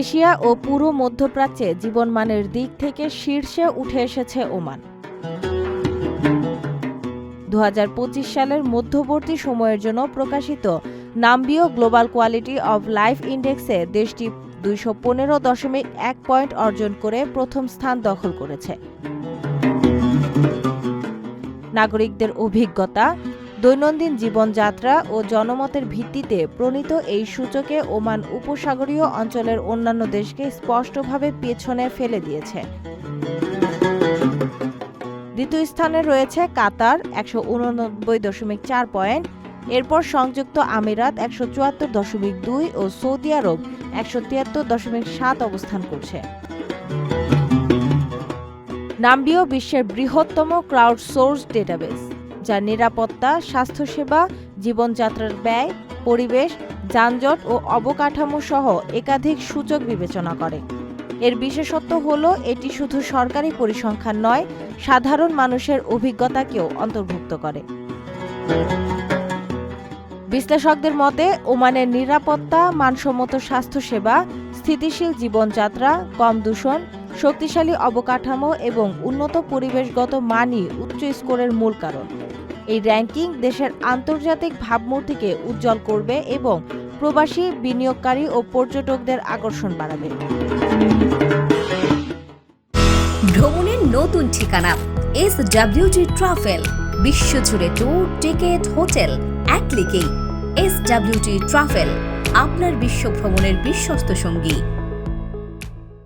Asia ও পুরো মধ্যপ্রাচ্যে জীবনমানের দিক থেকে শীর্ষে উঠে এসেছে ওমান। দুহাজার পঁচিশ সালের মধ্যবর্তী সময়ের জন্য প্রকাশিত Numbeo global quality of life ইন্ডেক্সে দেশটি দুইশো পনেরো দশমিক এক পয়েন্ট অর্জন করে প্রথম স্থান দখল করেছে। নাগরিকদের অভিজ্ঞতা দৈনন্দিন জীবনযাত্রা ও জনমতের ভিত্তিতে প্রণীত এই সূচকে ওমান উপসাগরীয় অঞ্চলের অন্যান্য দেশকে স্পষ্টভাবে পেছনে ফেলে দিয়েছে। দ্বিতীয় স্থানে রয়েছে কাতার, একশো উননব্বই দশমিক চার পয়েন্ট। এরপর সংযুক্ত আমিরাত, একশো চুয়াত্তর দশমিক দুই ও সৌদি আরব, একশো তিয়াত্তর দশমিক সাত অবস্থান করছে। নাম্বিও বিশ্বের বৃহত্তম ক্রাউড সোর্স ডেটাবেস। যা নিরাপত্তা, স্বাস্থ্যসেবা, জীবনযাত্রার ব্যয়, পরিবেশ, যানজট ও অবকাঠামো সহ একাধিক সূচক বিবেচনা করে। এর বিশেষত্ব হল, এটি শুধু সরকারি পরিসংখ্যান নয়, সাধারণ মানুষের অভিজ্ঞতাকেও অন্তর্ভুক্ত করে। বিশ্লেষকদের মতে, ওমানের নিরাপত্তা, মানসম্মত স্বাস্থ্যসেবা, স্থিতিশীল জীবনযাত্রা, কম দূষণ, শক্তিশালী অবকাঠামো এবং উন্নত পরিবেশগত মানই উচ্চ স্কোরের মূল কারণ। এই র্যাঙ্কিং দেশের আন্তর্জাতিক ভাবমূর্তিকে উজ্জ্বল করবে এবং প্রবাসী, বিনিয়োগকারী ও পর্যটকদের আকর্ষণ বাড়াবে। ভ্রমণের নতুন ঠিকানা এস ডাব্লিউজি ট্রাভেল বিশ্বজুড়ে ট্যুর টিকেট হোটেল এক ক্লিকেই এস ডাব্লিউজি ট্রাভেল আপনার বিশ্ব ভ্রমণের বিশ্বস্ত সঙ্গী।